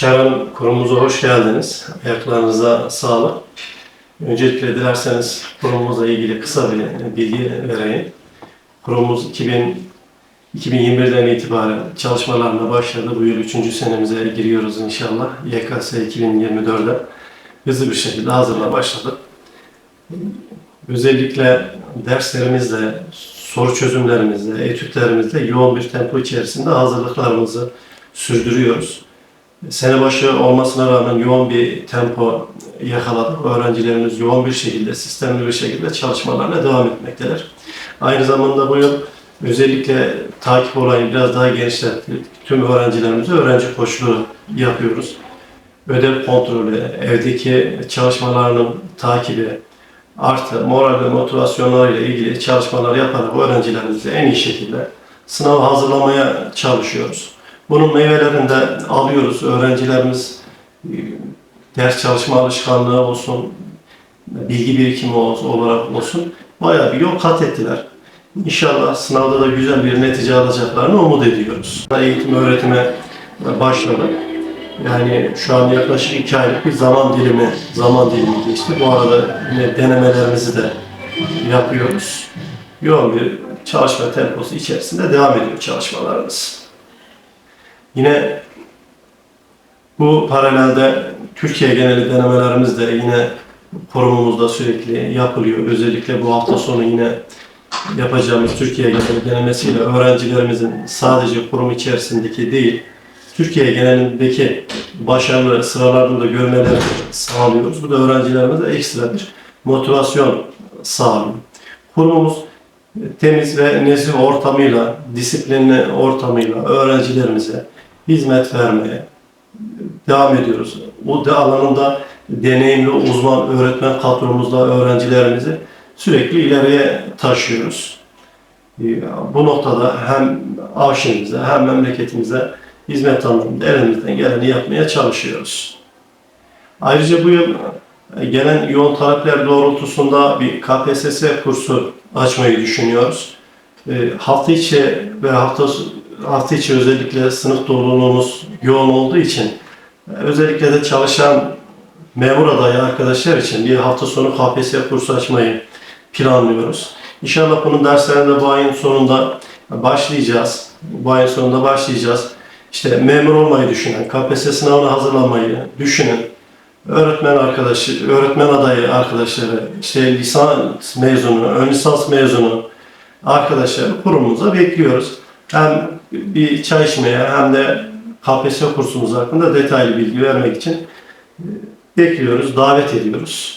Çağrı kurumumuza hoş geldiniz. Ayaklarınıza sağlık. Öncelikle dilerseniz kurumumuzla ilgili kısa bir bilgi vereyim. Kurumumuz 2000, 2021'den itibaren çalışmalarına başladı. Bu yıl 3. senemize giriyoruz inşallah. YKS 2024'de hızlı bir şekilde hazırla başladık. Özellikle derslerimizde, soru çözümlerimizde, etütlerimizde yoğun bir tempo içerisinde hazırlıklarımızı sürdürüyoruz. Sene başı olmasına rağmen yoğun bir tempo yakaladık. Öğrencilerimiz yoğun bir şekilde, sistemli bir şekilde çalışmalarına devam etmektedir. Aynı zamanda bu yıl özellikle takip olayını biraz daha genişlettik. Tüm öğrencilerimize öğrenci koçluğu yapıyoruz. Ödev kontrolü, evdeki çalışmalarının takibi, artı moral ve motivasyonlarıyla ilgili çalışmalar yaparak öğrencilerimizi en iyi şekilde sınava hazırlamaya çalışıyoruz. Bunun meyvelerini de alıyoruz. Öğrencilerimiz e, ders çalışma alışkanlığı olsun, bilgi birikimi ol- olarak olsun bayağı bir yol kat ettiler. İnşallah sınavda da güzel bir netice alacaklarını umut ediyoruz. Eğitim öğretime başladık. Yani şu an yaklaşık iki aylık bir zaman dilimi, zaman dilimi geçti. Bu arada yine denemelerimizi de yapıyoruz. Yoğun bir çalışma temposu içerisinde devam ediyor çalışmalarımız. Yine bu paralelde Türkiye geneli denemelerimiz de yine kurumumuzda sürekli yapılıyor. Özellikle bu hafta sonu yine yapacağımız Türkiye geneli denemesiyle öğrencilerimizin sadece kurum içerisindeki değil, Türkiye genelindeki başarılı sıralarını da görmelerini sağlıyoruz. Bu da öğrencilerimize ekstra bir motivasyon sağlıyor. Kurumumuz temiz ve nezih ortamıyla, disiplinli ortamıyla öğrencilerimize hizmet vermeye devam ediyoruz. Bu da alanında deneyimli uzman öğretmen kadromuzla öğrencilerimizi sürekli ileriye taşıyoruz. Ee, Bu noktada hem avşimize hem memleketimize hizmet anlamında elimizden geleni yapmaya çalışıyoruz. Ayrıca bu yıl e, gelen yoğun talepler doğrultusunda bir KPSS kursu açmayı düşünüyoruz. E, Hafta içi ve hafta hafta içi özellikle sınıf doluluğumuz yoğun olduğu için özellikle de çalışan memur adayı arkadaşlar için bir hafta sonu KPSS kursu açmayı planlıyoruz. İnşallah bunun derslerinde bu ayın sonunda başlayacağız. Bu ayın sonunda başlayacağız. İşte memur olmayı düşünen, KPSS sınavına hazırlanmayı düşünen öğretmen arkadaşı, öğretmen adayı arkadaşları, işte lisans mezunu, ön lisans mezunu arkadaşları kurumumuza bekliyoruz. Hem bir çay içmeye hem de KPSS kursumuz hakkında detaylı bilgi vermek için e, bekliyoruz, davet ediyoruz.